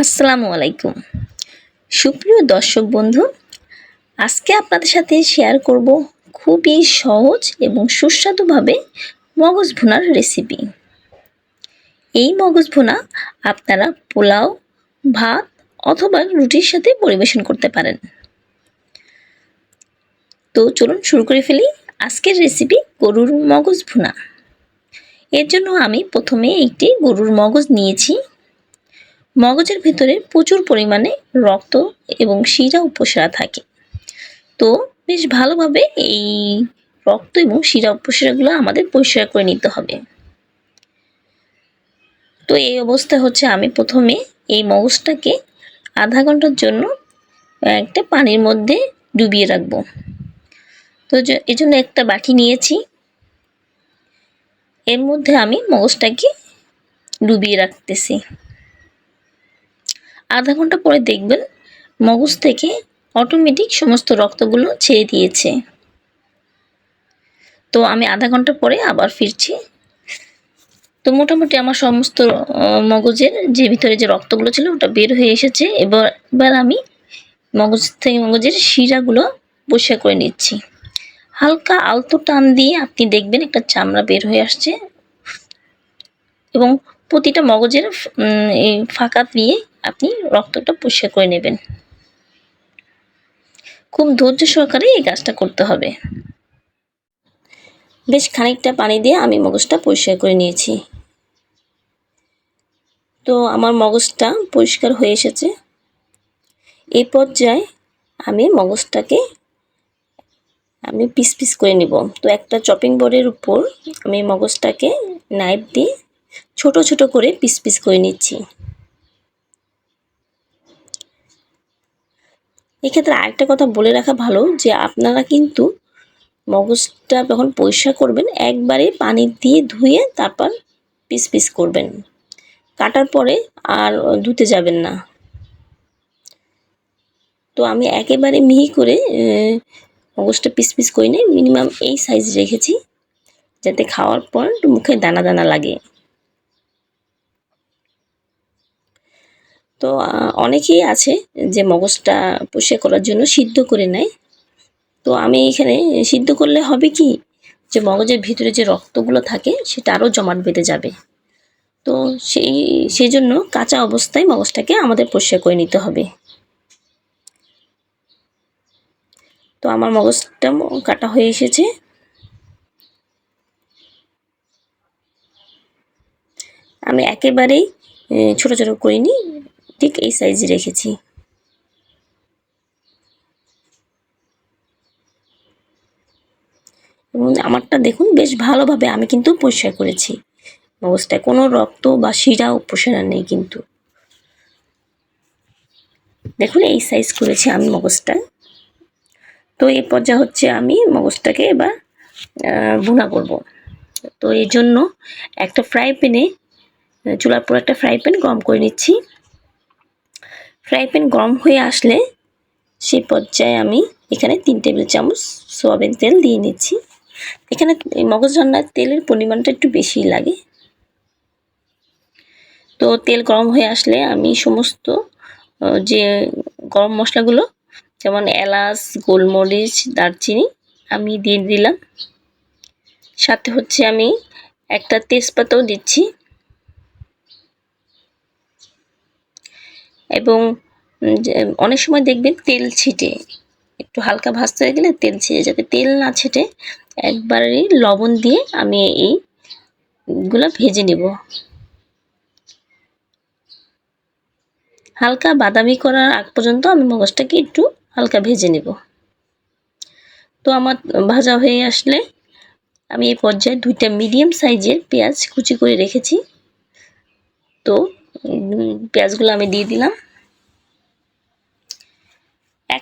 আসসালামু আলাইকুম। সুপ্রিয় দর্শক বন্ধু, আজকে আপনাদের সাথে শেয়ার করব খুবই সহজ এবং সুস্বাদুভাবে মগজ ভুনার রেসিপি এই মগজ ভুনা আপনারা পোলাও, ভাত অথবা রুটির সাথে পরিবেশন করতে পারেন। তো চলুন শুরু করে ফেলি আজকের রেসিপি গরুর মগজ ভুনা। এর জন্য আমি প্রথমে একটি গরুর মগজ নিয়েছি। মগজের ভেতরে প্রচুর পরিমাণে রক্ত এবং শিরা উপশিরা থাকে। তো বেশ ভালোভাবে এই রক্ত এবং শিরা উপশিরাগুলো আমাদের পরিষ্কার করে নিতে হবে। তো এই অবস্থায় হচ্ছে আমি প্রথমে এই মগজটাকে আধা ঘণ্টার জন্য একটা পানির মধ্যে ডুবিয়ে রাখব। তো এই জন্য একটা বাটি নিয়েছি। এর মধ্যে আমি মগজটাকে ডুবিয়ে রাখতেছি। আধা ঘণ্টা পরে দেখবেন মগজ থেকে অটোমেটিক সমস্ত রক্তগুলো ছেড়ে দিয়েছে। তো আমি আধা ঘণ্টা পরে আবার ফিরছি। তো মোটামুটি আমার সমস্ত মগজের যে ভিতরে যে রক্তগুলো ছিল ওটা বের হয়ে এসেছে। এবার এবার আমি মগজ থেকে মগজের শিরাগুলো পরিষ্কার করে নিচ্ছি। হালকা আলতো টান দিয়ে আপনি দেখবেন একটা চামড়া বের হয়ে আসছে। এবং প্রতিটা মগজের ফাঁকা দিয়ে আপনি রক্তটা পরিষ্কার করে নেবেন। খুব ধৈর্য সহকারে এই কাজটা করতে হবে। বেশ খানিকটা পানি দিয়ে আমি মগজটা পরিষ্কার করে নিয়েছি। তো আমার মগজটা পরিষ্কার হয়ে এসেছে। এই পর্যায়ে আমি মগজটাকে আমি পিস পিস করে নিব। তো একটা চপিং বোর্ডের উপর আমি মগজটাকে নাইফ দিয়ে ছোট ছোট করে পিস পিস করে নিচ্ছি। এক্ষেত্রে আরেকটা কথা বলে রাখা ভালো যে আপনারা কিন্তু মগজটা যখন পরিষ্কার করবেন, একবারে পানি দিয়ে ধুয়ে তারপর পিস পিস করবেন। কাটার পরে আর ধুতে যাবেন না। তো আমি একেবারে মিহি করে মগজটা পিস পিস করে নিই মিনিমাম এই সাইজ রেখেছি, যাতে খাওয়ার পর মুখে দানা দানা লাগে। তো অনেকেই আছে যে মগজটা পরিষ্কার করার জন্য সিদ্ধ করে নেয়। তো আমি এখানে সিদ্ধ করলে হবে কি? যে মগজের ভিতরে যে রক্তগুলো থাকে, সেটা আরও জমাট বেঁধে যাবে। তো সেই সেই জন্য কাঁচা অবস্থায় মগজটাকে আমাদের পরিষ্কার করে নিতে হবে। তো আমার মগজটা কাটা হয়ে এসেছে। আমি একেবারেই ছোট ছোট করিনি ঠিক এই সাইজে রেখেছি। এবং আমারটা দেখুন বেশ ভালোভাবে আমি কিন্তু পরিষ্কার করেছি। মগজটায় কোনো রক্ত বা শিরা উপসেনা নেই কিন্তু। দেখুন এই সাইজ করেছি আমি মগজটা। তো এই পর্যায়ে হচ্ছে আমি মগজটাকে এবার ভুনা করব। তো এই জন্য একটা ফ্রাই প্যানে, চুলার পর একটা ফ্রাই প্যান গরম করে নিচ্ছি। ফ্রাই প্যান গরম হয়ে আসলে সেই পর্যায়ে আমি এখানে তিন টেবিল চামচ সোয়াবিন তেল দিয়ে নিচ্ছি। এখানে মগজ রান্নার তেলের পরিমাণটা একটু বেশি লাগে। তো তেল গরম হয়ে আসলে আমি সমস্ত যে গরম মশলাগুলো, যেমন এলাচ, গোলমরিচ, দারচিনি, আমি দিয়ে দিলাম। সাথে হচ্ছে আমি একটা তেজপাতাও দিচ্ছি। এবং অনেক সময় দেখবেন তেল ছিটে। একটু হালকা ভাজতে হয়ে গেলে তেল ছিটে। যাতে তেল না ছিটে একবারই লবণ দিয়ে আমি এইগুলো ভেজে নেব। হালকা বাদামি করার আগ পর্যন্ত আমি মগজটাকে একটু হালকা ভেজে নেব। তো আমার ভাজা হয়ে আসলে আমি এই পর্যায়ে দুইটা মিডিয়াম সাইজের পেঁয়াজ কুচি করে রেখেছি। তো পেঁয়াজগুলো আমি দিয়ে দিলাম।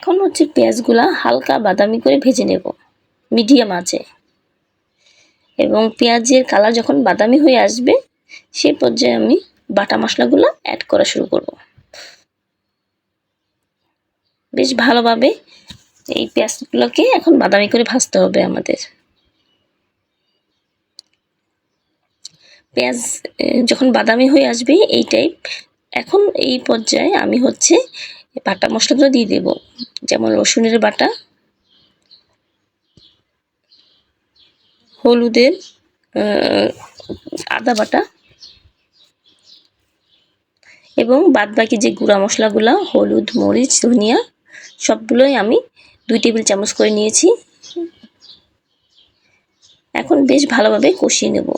এখন হচ্ছে পেঁয়াজগুলা হালকা বাদামি করে ভেজে নেব, মিডিয়াম আছে এবং পেঁয়াজের কালার যখন বাদামি হয়ে আসবে, সেই পর্যায়ে আমি বাটা মশলাগুলো অ্যাড করা শুরু করব। বেশ ভালোভাবে এই পেঁয়াজগুলোকে এখন বাদামি করে ভাজতে হবে আমাদের। পেঁয়াজ যখন বাদামি হয়ে আসবে এই টাইপ এখন এই পর্যায়ে আমি হচ্ছে বাটা মশলাগুলো দিয়ে দেব। যেমন রসুনের বাটা, হলুদের আদা বাটা এবং বাদবাকি যে গুঁড়া মশলাগুলো, হলুদ, মরিচ, ধনিয়া, সবগুলোই আমি দুই টেবিল চামচ করে নিয়েছি। এখন বেশ ভালোভাবে কষিয়ে নেব।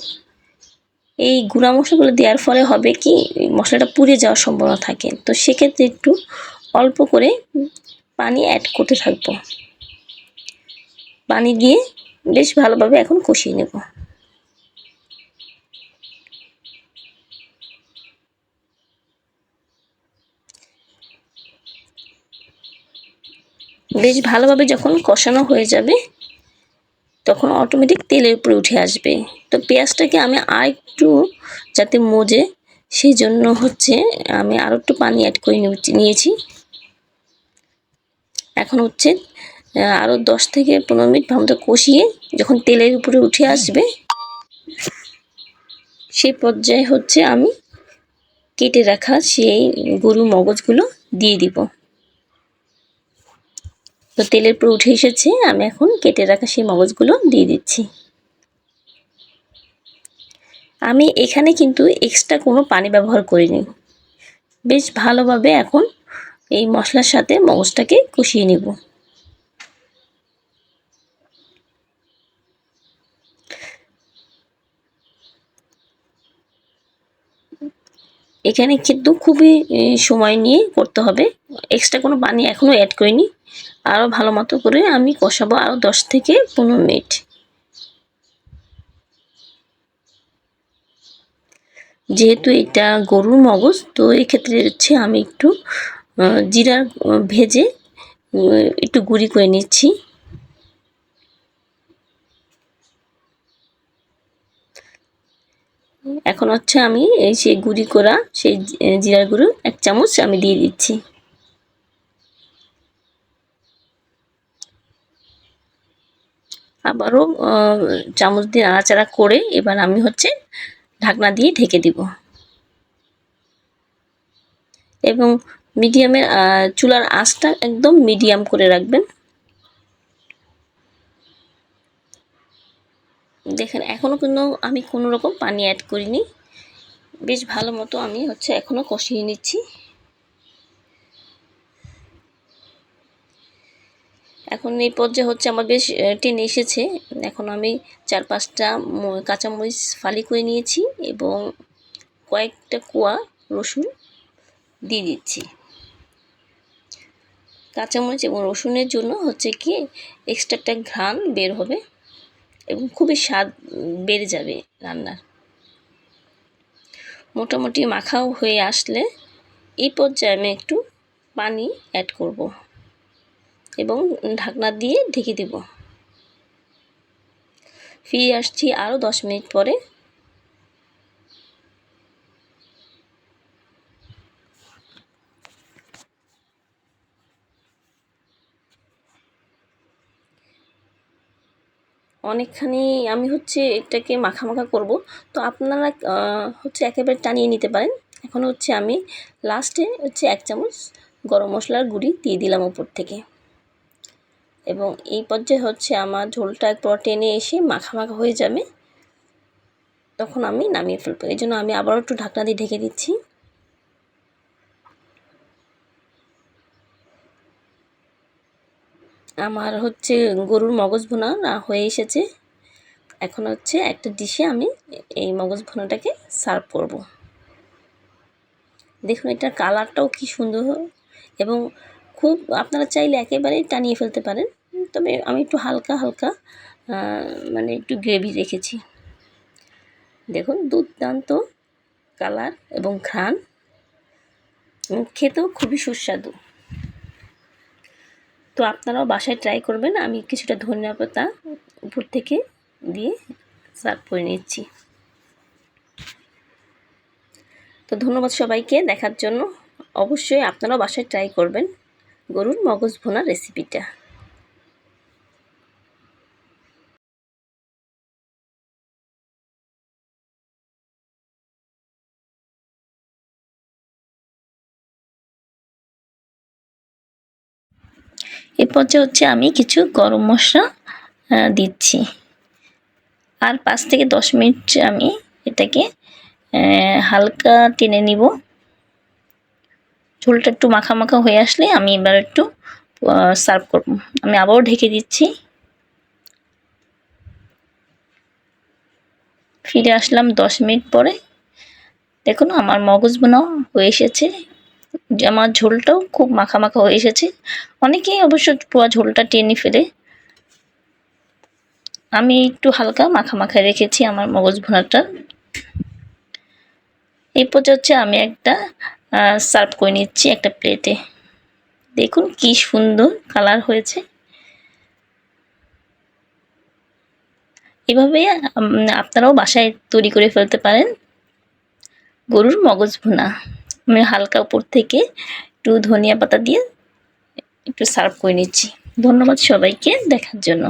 এই গুঁড়া মশলাগুলো দেওয়ার ফলে হবে কি, মশলাটা পুড়ে যাওয়ার সম্ভাবনা থাকে। তো সেক্ষেত্রে একটু অল্প করে পানি অ্যাড করতে থাকব। পানি দিয়ে বেশ ভালোভাবে এখন কষিয়ে নেব। বেশ ভালোভাবে যখন কষানো হয়ে যাবে, তখন অটোমেটিক তেলের উপরে উঠে আসবে। তো পেঁয়াজটাকে আমি আর একটু যাতে মজে সেই জন্য হচ্ছে আমি আরও একটু পানি অ্যাড করে নিয়েছি। এখন হচ্ছে আরও দশ থেকে পনেরো মিনিট ভালো কষিয়ে যখন তেলের উপরে উঠে আসবে সেই পর্যায়ে হচ্ছে আমি কেটে রাখা সেই গরু মগজগুলো দিয়ে দিব। তো তেলের উপর উঠে এসেছে, আমি এখন কেটে রাখা সেই মগজগুলো দিয়ে দিচ্ছি। আমি এখানে কিন্তু এক্সট্রা কোনো পানি ব্যবহার করিনি। বেশ ভালোভাবে এখন এই মশলার সাথে মগজটাকে কষিয়ে নেব। এখানে কিন্তু খুবই সময় নিয়ে করতে হবে। এক্সট্রা কোনো পানি এখনও অ্যাড করিনি। আরও ভালো মতো করে আমি কষাবো আরও দশ থেকে পনেরো মিনিট। যেহেতু এটা গরুর মগজ, তো এক্ষেত্রে হচ্ছে আমি একটু জিরা ভেজে একটু গুঁড়ি করে নিচ্ছি। এখন হচ্ছে আমি এই সেই গুঁড়ি করা সেই জিরার গুঁড়ো এক চামচ আমি দিয়ে দিচ্ছি। আবারও চামচ দিয়ে নাড়াচাড়া করে এবার আমি হচ্ছে ঢাকনা দিয়ে ঢেকে দিব। এবং মিডিয়ামের চুলার আঁচটা একদম মিডিয়াম করে রাখবেন। দেখেন এখনও কিন্তু আমি কোনো রকম পানি অ্যাড করিনি। বেশ ভালো মতো আমি হচ্ছে এখনও কষিয়ে নিচ্ছি। এখন এই পর্যায়ে হচ্ছে আমার বেশ টেনে এসেছে। এখন আমি চার পাঁচটা কাঁচামরিচ ফালি করে নিয়েছি এবং কয়েকটা কোয়া রসুন দিয়ে দিচ্ছি। কাঁচামরিচ এবং রসুনের জন্য হচ্ছে কি এক্সট্রা একটা ঘ্রাণ বের হবে এবং খুবই স্বাদ বেড়ে যাবে রান্নার। মোটামুটি মাখাও হয়ে আসলে এই পর্যায়ে আমি একটু পানি অ্যাড করব এবং ঢাকনা দিয়ে ঢেকে দেব। ফিরে আসছি আরও দশ মিনিট পরে। অনেকখানি আমি হচ্ছে এটাকে মাখা মাখা করব। তো আপনারা হচ্ছে একেবারে টানিয়ে নিতে পারেন। এখন হচ্ছে আমি লাস্টে হচ্ছে এক চামচ গরম মশলার গুঁড়ি দিয়ে দিলাম ওপর থেকে। এবং এই পর্যায়ে হচ্ছে আমার ঝোলটা একটু টেনে এসে মাখা মাখা হয়ে যাবে। তখন আমি নামিয়ে ফেলব। এই জন্য আমি আবারও একটু ঢাকনা দিয়ে ঢেকে দিচ্ছি। আমার হচ্ছে গরুর মগজ ভুনা হয়ে এসেছে। এখন হচ্ছে একটা ডিশে আমি এই মগজ ভুনাটাকে সার্ভ করব। দেখুন, এটার কালারটাও কি সুন্দর এবং খুব আপনারা চাইলে একেবারেই টানিয়ে ফেলতে পারেন। তবে আমি একটু হালকা হালকা মানে একটু গ্রেভি রেখেছি। দেখুন, দুর্দান্ত কালার এবং ঘ্রাণ। খেতেও খুবই সুস্বাদু। তো আপনারাও বাসায় ট্রাই করবেন। আমি কিছুটা ধনিয়া পাতা উপর থেকে দিয়ে সার্ভ করে নিচ্ছি। তো ধন্যবাদ সবাইকে দেখার জন্য। অবশ্যই আপনারাও বাসায় ট্রাই করবেন। গরুর মগজ ভোনা রেসিপিটা এ পর্যায়ে হচ্ছে আমি কিছু গরম মশলা দিচ্ছি। আর পাঁচ থেকে দশ মিনিট আমি এটাকে হালকা টেনে নিব। ঝোলটা একটু মাখা মাখা হয়ে আসলে আমি এবার একটু সার্ভ করব। আমি আবারও ঢেকে দিচ্ছি। ফিরে আসলাম দশ মিনিট পরে। দেখুন আমার মগজ বোনাও হয়ে এসেছে। আমার ঝোলটাও খুব মাখা মাখা হয়ে এসেছে। অনেকেই অবশ্য পুরো ঝোলটা টেনে ফেলে। আমি একটু হালকা মাখা মাখা রেখেছি আমার মগজ ভুনাটা। এই পর্যায়ে হচ্ছে আমি একটা সার্ভ করে নিচ্ছি একটা প্লেটে। দেখুন কি সুন্দর কালার হয়েছে। এভাবে আপনারাও বাসায় তৈরি করে ফেলতে পারেন গরুর মগজ ভুনা। আমি হালকা উপর থেকে একটু ধনিয়া পাতা দিয়ে একটু সার্ভ করে নিচ্ছি। ধন্যবাদ সবাইকে দেখার জন্য।